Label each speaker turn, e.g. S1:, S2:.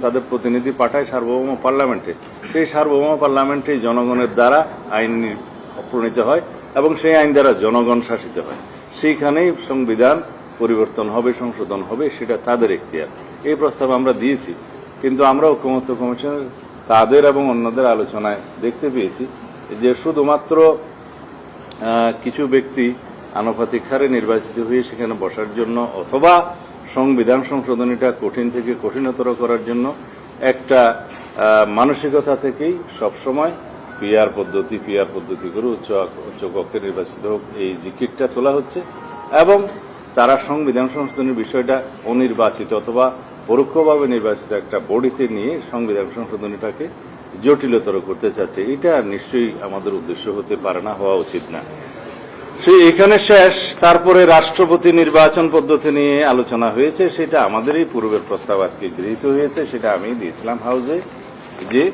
S1: তাদের প্রতিনিধি পাঠায় সার্বভৌম পার্লামেন্টে। সেই সার্বভৌম পার্লামেন্টে জনগণের দ্বারা আইন প্রণীত হয় এবং সেই আইন দ্বারা জনগণ শাসিত হয়। সেইখানেই সংবিধান পরিবর্তন হবে, সংশোধন হবে, সেটা তাদের এখতিয়ার। এই প্রস্তাব আমরা দিয়েছি, কিন্তু আমরা ঐক্যমত্য কমিশনের তাদের এবং অন্যদের আলোচনায় দেখতে পেয়েছি যে শুধুমাত্র কিছু ব্যক্তি আনুপাতিক হারে নির্বাচিত হয়ে সেখানে বসার জন্য অথবা সংবিধান সংশোধনীটা কঠিন থেকে কঠিনতর করার জন্য একটা মানসিকতা থেকেই সবসময় পিআর পদ্ধতি পিআর পদ্ধতি করে উচ্চ উচ্চ কক্ষে নির্বাচিত হোক, এই জিকিরটা তোলা হচ্ছে। এবং তারা সংবিধান সংশোধনের বিষয়টা অনির্বাচিত অথবা পরোক্ষভাবে নির্বাচিত একটা বডিতে নিয়ে সংবিধান সংশোধনীটাকে জটিলতর করতে চাচ্ছে। এটা নিশ্চয়ই আমাদের উদ্দেশ্য হতে পারে না, হওয়া উচিত না। সেই এখানে শেষ, তারপরে রাষ্ট্রপতি নির্বাচন পদ্ধতি নিয়ে আলোচনা হয়েছে, সেটা আমাদেরই পূর্বের প্রস্তাব আজকে গৃহীত হয়েছে, সেটা আমি দিয়েছিলাম হাউসে, যে